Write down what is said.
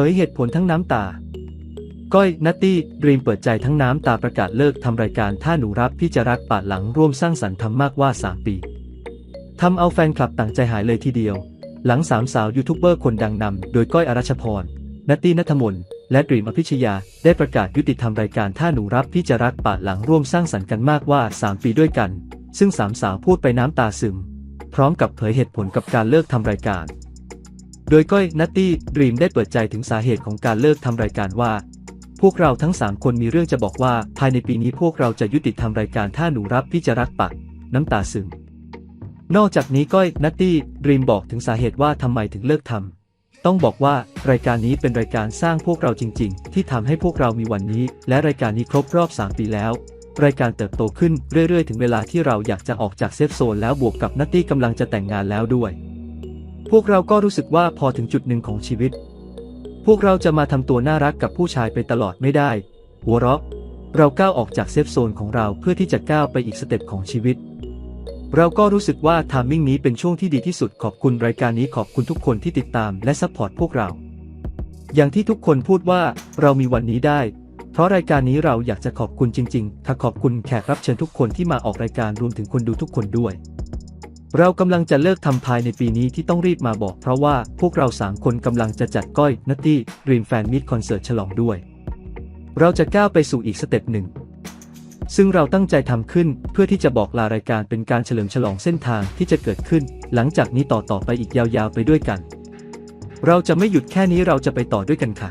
ผยเหตุผลทั้งน้ำตา ก้อยนัตตี้ดรีมเปิดใจทั้งน้ำตาประกาศเลิกทำรายการถ้าหนูรับพี่จะรักป่าหลังร่วมสร้างสรรค์ทำมากว่า 3 ปีทำเอาแฟนคลับต่างใจหายเลยทีเดียว หลังสามสาวยูทูบเบอร์คนดังนำโดยก้อยอรัชพรนัตตี้นัทมนและดรีมอภิชยา ได้ประกาศยุติธรรมรายการถ้าหนูรับพี่จะรักป่าหลังร่วมสร้างสรรค์กันมากว่า 3 ปีด้วยกัน ซึ่งสามสาวพูดไปน้ำตาซึม พร้อมกับเผยเหตุผลกับการเลิกทำรายการ โดยก้อยนัตตี้ดรีมได้เปิดใจถึงสาเหตุของการเลิกทำรายการว่า พวกเราทั้ง 3 คนมีเรื่องจะบอกว่า ภายในปีนี้พวกเราจะยุติทำรายการถ้าหนูรับพี่จะรักปัก น้ำตาซึมนอกจากนี้ก้อยนัตตี้ดรีมบอกถึงสาเหตุว่าทำไมถึงเลิกทำต้องบอกว่ารายการนี้เป็นรายการสร้างพวกเราจริง ๆ ที่ทำให้พวกเรามีวันนี้ และรายการนี้ครบรอบ 3 ปีแล้ว รายการเติบโตขึ้นเรื่อยๆ ถึงเวลาที่เราอยากจะออกจากเซฟโซนแล้วบวกกับนัตตี้กำลังจะแต่งงานแล้วด้วย พวกเราก็รู้สึกว่าพอถึงจุดหนึ่งของชีวิต พวกเราจะมาทำตัวน่ารักกับผู้ชายไปตลอดไม่ได้ หัวเราะ เราก้าวออกจากเซฟโซนของเราเพื่อที่จะก้าวไปอีกสเต็ปของชีวิต เราก็รู้สึกว่าทามมิ่งนี้เป็นช่วงที่ดีที่สุดขอบคุณรายการนี้ขอบคุณทุกคนที่ติดตามและซัพพอร์ตพวกเรา อย่างที่ทุกคนพูดว่าเรามีวันนี้ได้ เพราะรายการนี้เราอยากจะขอบคุณจริงๆค่ะขอบคุณแขกรับเชิญทุกคนที่มาออกรายการรวมถึงคนดูทุกคนด้วย เรากำลังจะเลิกทำภายในปีนี้ที่ต้องรีบมาบอกเพราะว่าพวกเราสามคนกำลังจะจัดก้อยนัตตี้รีมแฟนมิตคอนเสิร์ตฉลองด้วย เราจะก้าวไปสู่อีกสเต็ปหนึ่ง ซึ่งเราตั้งใจทำขึ้นเพื่อที่จะบอกลารายการเป็นการเฉลิมฉลองเส้นทางที่จะเกิดขึ้น หลังจากนี้ต่อต่อไปอีกยาวๆไปด้วยกัน เราจะไม่หยุดแค่นี้เราจะไปต่อด้วยกันค่ะ